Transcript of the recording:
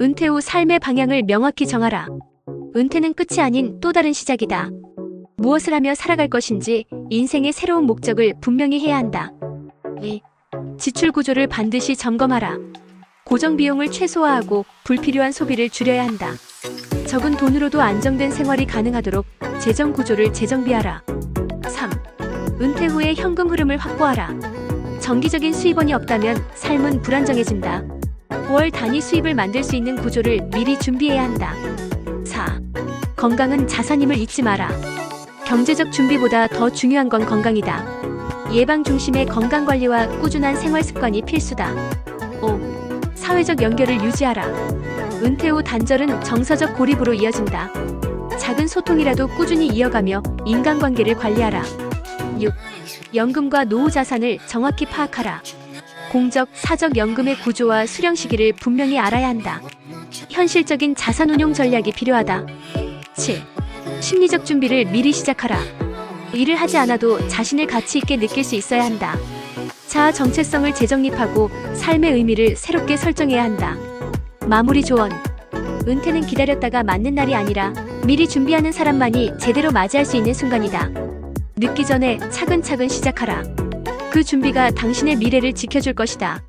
은퇴 후 삶의 방향을 명확히 정하라. 은퇴는 끝이 아닌 또 다른 시작이다. 무엇을 하며 살아갈 것인지 인생의 새로운 목적을 분명히 해야 한다. 2. 지출 구조를 반드시 점검하라. 고정 비용을 최소화하고 불필요한 소비를 줄여야 한다. 적은 돈으로도 안정된 생활이 가능하도록 재정 구조를 재정비하라. 3. 은퇴 후에 현금 흐름을 확보하라. 정기적인 수입원이 없다면 삶은 불안정해진다. 월 단위 수입을 만들 수 있는 구조를 미리 준비해야 한다. 4. 건강은 자산임을 잊지 마라. 경제적 준비보다 더 중요한 건 건강이다. 예방 중심의 건강 관리와 꾸준한 생활 습관이 필수다. 5. 사회적 연결을 유지하라. 은퇴 후 단절은 정서적 고립으로 이어진다. 작은 소통이라도 꾸준히 이어가며 인간관계를 관리하라. 6. 연금과 노후 자산을 정확히 파악하라. 공적, 사적 연금의 구조와 수령 시기를 분명히 알아야 한다. 현실적인 자산 운용 전략이 필요하다. 7. 심리적 준비를 미리 시작하라. 일을 하지 않아도 자신을 가치 있게 느낄 수 있어야 한다. 자아 정체성을 재정립하고 삶의 의미를 새롭게 설정해야 한다. 마무리 조언. 은퇴는 기다렸다가 맞는 날이 아니라 미리 준비하는 사람만이 제대로 맞이할 수 있는 순간이다. 늦기 전에 차근차근 시작하라. 그 준비가 당신의 미래를 지켜줄 것이다.